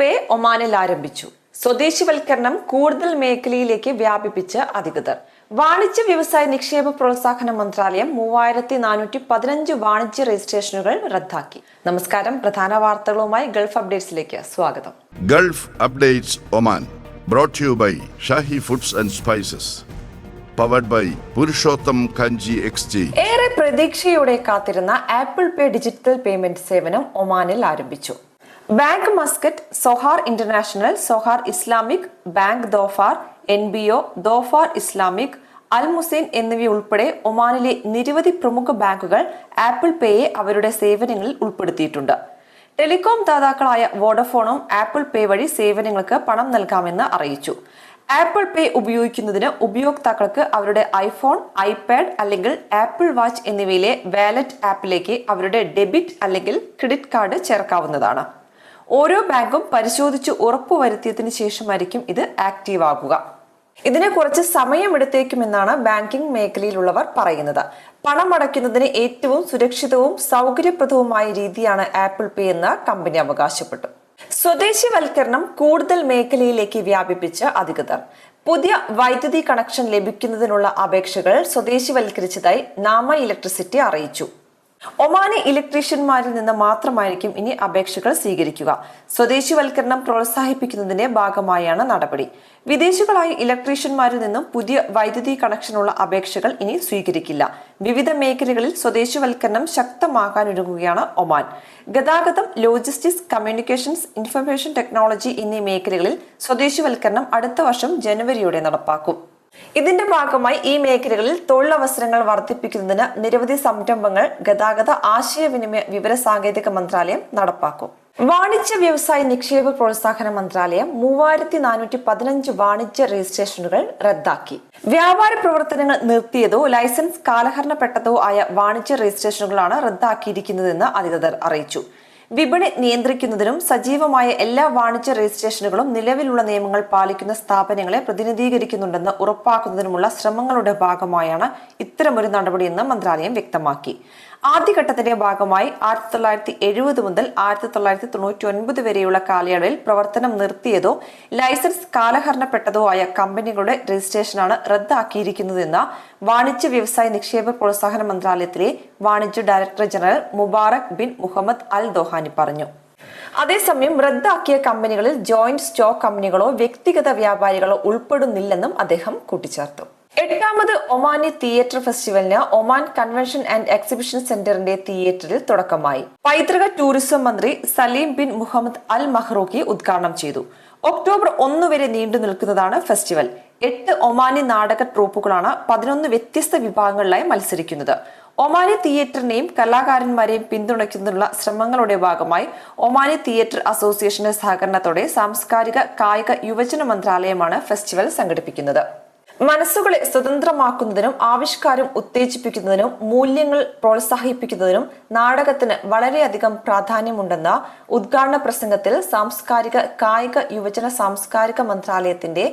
പേ ഒമാനിൽ ആരംഭിച്ചു. സ്വദേശിവൽക്കരണം കൂടുതൽ മേഖലയിലേക്ക് വ്യാപിപ്പിച്ച് അധികൃതർ. വാണിജ്യ വ്യവസായ നിക്ഷേപ പ്രോത്സാഹന മന്ത്രാലയം മൂവായിരത്തി നാനൂറ്റി പതിനഞ്ച് വാണിജ്യ രജിസ്ട്രേഷനുകൾ റദ്ദാക്കി. നമസ്കാരം. പ്രധാന വാർത്തകളുമായി ഗൾഫ് അപ്ഡേറ്റ്സിലേക്ക് സ്വാഗതം. Gulf updates Oman brought you by Shahi foods and spices powered by Purushottam Kanji exchange ഏറെ പ്രതീക്ഷയോടെ കാത്തിരുന്ന ആപ്പിൾ പേ ഡിജിറ്റൽ പേയ്മെന്റ് സേവനം ഒമാനിൽ ആരംഭിച്ചു. Bank Muscat Sohar international Sohar Islamic bank Dhofar N B O Dhofar Islamic Al Muzain എന്നിവയുൾപ്പെടെ ഒമാനിലെ നിരവധി പ്രമുഖ ബാങ്കുകൾ ആപ്പിൾ പേയെ അവരുടെ സേവനങ്ങളിൽ ഉൾപ്പെടുത്തിയിട്ടുണ്ട്. ടെലികോം ദാതാക്കളായ വോഡഫോണും ആപ്പിൾ പേ വഴി സേവനങ്ങൾക്ക് പണം നൽകാമെന്ന് അറിയിച്ചു. ആപ്പിൾ പേ ഉപയോഗിക്കുന്നതിന് ഉപയോക്താക്കൾക്ക് അവരുടെ ഐഫോൺ ഐപാഡ് അല്ലെങ്കിൽ ആപ്പിൾ വാച്ച് എന്നിവയിലെ വാലറ്റ് ആപ്പിലേക്ക് അവരുടെ ഡെബിറ്റ് അല്ലെങ്കിൽ ക്രെഡിറ്റ് കാർഡ് ചേർക്കാവുന്നതാണ്. ഓരോ ബാങ്കും പരിശോധിച്ച് ഉറപ്പുവരുത്തിയതിനു ശേഷമായിരിക്കും ഇത് ആക്റ്റീവ് ആകുക. ഇതിന് കുറച്ച് സമയമെടുത്തേക്കുമെന്നാണ് ബാങ്കിംഗ് മേഖലയിലുള്ളവർ പറയുന്നത്. പണം അടയ്ക്കുന്നതിന് ഏറ്റവും സുരക്ഷിതവും സൗകര്യപ്രദവുമായ രീതിയാണ് ആപ്പിൾ പേ എന്ന് കമ്പനി അവകാശപ്പെട്ടു. സ്വദേശിവൽക്കരണം കൂടുതൽ മേഖലയിലേക്ക് വ്യാപിപ്പിച്ച് അധികൃതർ. പുതിയ വൈദ്യുതി കണക്ഷൻ ലഭിക്കുന്നതിനുള്ള അപേക്ഷകൾ സ്വദേശിവൽക്കരിച്ചതായി നാമ ഇലക്ട്രിസിറ്റി അറിയിച്ചു. ഒമാനി ഇലക്ട്രീഷ്യന്മാരിൽ നിന്ന് മാത്രമായിരിക്കും ഇനി അപേക്ഷകൾ സ്വീകരിക്കുക. സ്വദേശിവൽക്കരണം പ്രോത്സാഹിപ്പിക്കുന്നതിന്റെ ഭാഗമായാണ് നടപടി. വിദേശികളായ ഇലക്ട്രീഷ്യന്മാരിൽ നിന്നും പുതിയ വൈദ്യുതി കണക്ഷനുള്ള അപേക്ഷകൾ ഇനി സ്വീകരിക്കില്ല. വിവിധ മേഖലകളിൽ സ്വദേശിവൽക്കരണം ശക്തമാകാനൊരുങ്ങുകയാണ് ഒമാൻ. ഗതാഗതം ലോജിസ്റ്റിക്സ് കമ്മ്യൂണിക്കേഷൻസ് ഇൻഫർമേഷൻ ടെക്നോളജി എന്നീ മേഖലകളിൽ സ്വദേശിവൽക്കരണം അടുത്ത വർഷം ജനുവരിയോടെ നടപ്പാക്കും. ഇതിന്റെ ഭാഗമായി ഈ മേഖലകളിൽ തൊഴിലവസരങ്ങൾ വർദ്ധിപ്പിക്കുന്നതിന് നിരവധി സംരംഭങ്ങൾ ഗതാഗത ആശയവിനിമയ വിവര സാങ്കേതിക മന്ത്രാലയം നടപ്പാക്കും. വാണിജ്യ വ്യവസായ നിക്ഷേപ പ്രോത്സാഹന മന്ത്രാലയം മൂവായിരത്തി നാനൂറ്റി പതിനഞ്ച് വാണിജ്യ രജിസ്ട്രേഷനുകൾ റദ്ദാക്കി. വ്യാപാര പ്രവർത്തനങ്ങൾ നിർത്തിയതോ ലൈസൻസ് കാലഹരണപ്പെട്ടതോ ആയ വാണിജ്യ രജിസ്ട്രേഷനുകളാണ് റദ്ദാക്കിയിരിക്കുന്നതെന്ന് അധികൃതർ അറിയിച്ചു. വിപണി നിയന്ത്രിക്കുന്നതിനും സജീവമായ എല്ലാ വാണിജ്യ രജിസ്ട്രേഷനുകളും നിലവിലുള്ള നിയമങ്ങൾ പാലിക്കുന്ന സ്ഥാപനങ്ങളെ പ്രതിനിധീകരിക്കുന്നുണ്ടെന്ന് ഉറപ്പാക്കുന്നതിനുമുള്ള ശ്രമങ്ങളുടെ ഭാഗമായാണ് ഇത്തരമൊരു നടപടിയെന്ന് മന്ത്രാലയം വ്യക്തമാക്കി. ആദ്യഘട്ടത്തിന്റെ ഭാഗമായി ആയിരത്തി തൊള്ളായിരത്തി എഴുപത് മുതൽ ആയിരത്തി തൊള്ളായിരത്തി തൊണ്ണൂറ്റി ഒൻപത് വരെയുള്ള കാലയളവിൽ പ്രവർത്തനം നിർത്തിയതോ ലൈസൻസ് കാലഹരണപ്പെട്ടതോ ആയ കമ്പനികളുടെ രജിസ്ട്രേഷനാണ് റദ്ദാക്കിയിരിക്കുന്നതെന്ന് വാണിജ്യ വ്യവസായ നിക്ഷേപ പ്രോത്സാഹന മന്ത്രാലയത്തിലെ വാണിജ്യ director general Mubarak bin Mohammed Al Dohani പറഞ്ഞു. അതേസമയം റദ്ദാക്കിയ കമ്പനികളിൽ ജോയിന്റ് സ്റ്റോക്ക് കമ്പനികളോ വ്യക്തിഗത വ്യാപാരികളോ ഉൾപ്പെടുന്നില്ലെന്നും അദ്ദേഹം കൂട്ടിച്ചേർത്തു. എട്ടാമത് ഒമാനി തിയേറ്റർ ഫെസ്റ്റിവലിന് ഒമാൻ കൺവെൻഷൻ ആൻഡ് എക്സിബിഷൻ സെന്ററിന്റെ തിയേറ്ററിൽ തുടക്കമായി. പൈതൃക ടൂറിസം മന്ത്രി Salim bin Mohammed Al Mahrouqi ഉദ്ഘാടനം ചെയ്തു. ഒക്ടോബർ ഒന്ന് വരെ നീണ്ടു നിൽക്കുന്നതാണ് ഫെസ്റ്റിവൽ. എട്ട് ഒമാനി നാടക ട്രൂപ്പുകളാണ് പതിനൊന്ന് വ്യത്യസ്ത വിഭാഗങ്ങളിലായി മത്സരിക്കുന്നത്. ഒമാനി തിയേറ്ററിനെയും കലാകാരന്മാരെയും പിന്തുണയ്ക്കുന്നതിനുള്ള ശ്രമങ്ങളുടെ ഭാഗമായി ഒമാനി തിയേറ്റർ അസോസിയേഷന്റെ സഹകരണത്തോടെ സാംസ്കാരിക കായിക യുവജന മന്ത്രാലയമാണ് ഫെസ്റ്റിവൽ സംഘടിപ്പിക്കുന്നത്. മനസ്സുകളെ സ്വതന്ത്രമാക്കുന്നതിനും ആവിഷ്കാരം ഉത്തേജിപ്പിക്കുന്നതിനും മൂല്യങ്ങൾ പ്രോത്സാഹിപ്പിക്കുന്നതിനും നാടകത്തിന് വളരെയധികം പ്രാധാന്യമുണ്ടെന്ന ഉദ്ഘാടന പ്രസംഗത്തിൽ സാംസ്കാരിക കായിക യുവജന സാംസ്കാരിക മന്ത്രാലയത്തിന്റെ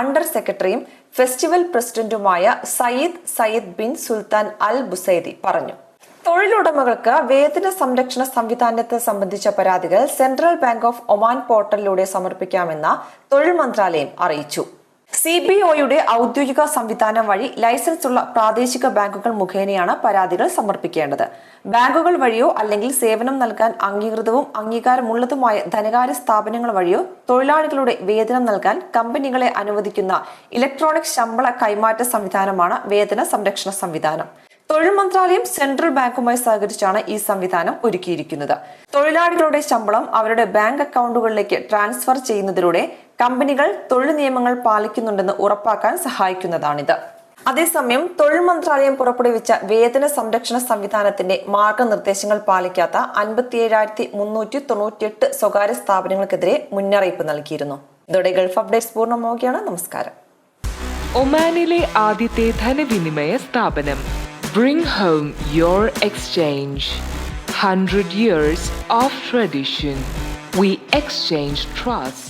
അണ്ടർ സെക്രട്ടറിയും ഫെസ്റ്റിവൽ പ്രസിഡന്റുമായ Sayyid Sayyid bin Sultan Al Busaidi പറഞ്ഞു. തൊഴിലുടമകൾക്ക് വേതന സംരക്ഷണ സംവിധാനത്തെ സംബന്ധിച്ച പരാതികൾ സെൻട്രൽ ബാങ്ക് ഓഫ് ഒമാൻ പോർട്ടലിലൂടെ സമർപ്പിക്കാമെന്ന തൊഴിൽ മന്ത്രാലയം അറിയിച്ചു. സി ബി ഒയുടെ ഔദ്യോഗിക സംവിധാനം വഴി ലൈസൻസ് ഉള്ള പ്രാദേശിക ബാങ്കുകൾ മുഖേനയാണ് പരാതികൾ സമർപ്പിക്കേണ്ടത്. ബാങ്കുകൾ വഴിയോ അല്ലെങ്കിൽ സേവനം നൽകാൻ അംഗീകൃതവും അംഗീകാരമുള്ളതുമായ ധനകാര്യ സ്ഥാപനങ്ങൾ വഴിയോ തൊഴിലാളികളുടെ വേതനം നൽകാൻ കമ്പനികളെ അനുവദിക്കുന്ന ഇലക്ട്രോണിക് ശമ്പള കൈമാറ്റ സംവിധാനമാണ് വേതന സംരക്ഷണ സംവിധാനം. തൊഴിൽ മന്ത്രാലയം സെൻട്രൽ ബാങ്കുമായി സഹകരിച്ചാണ് ഈ സംവിധാനം ഒരുക്കിയിരിക്കുന്നത്. തൊഴിലാളികളുടെ ശമ്പളം അവരുടെ ബാങ്ക് അക്കൗണ്ടുകളിലേക്ക് ട്രാൻസ്ഫർ ചെയ്യുന്നതിലൂടെ കമ്പനികൾ തൊഴിൽ നിയമങ്ങൾ പാലിക്കുന്നുണ്ടെന്ന് ഉറപ്പാക്കാൻ സഹായിക്കുന്നതാണിത്. അതേസമയം തൊഴിൽ മന്ത്രാലയം പുറപ്പെടുവിച്ച വേതന സംരക്ഷണ സംവിധാനത്തിന്റെ മാർഗനിർദ്ദേശങ്ങൾ പാലിക്കാത്ത അൻപത്തിയേഴായിരത്തി മുന്നൂറ്റി തൊണ്ണൂറ്റിയെട്ട് സ്വകാര്യ സ്ഥാപനങ്ങൾക്കെതിരെ മുന്നറിയിപ്പ് നൽകിയിരുന്നു. ഇതോടെ ഗൾഫ് അപ്ഡേറ്റ്സ് പൂർണമാവുകയാണ്. നമസ്കാരം. ഒമാനിലെ ആദ്യത്തെ ധനവിനിമയ സ്ഥാപനം. Bring home your exchange hundred years of tradition we exchange trust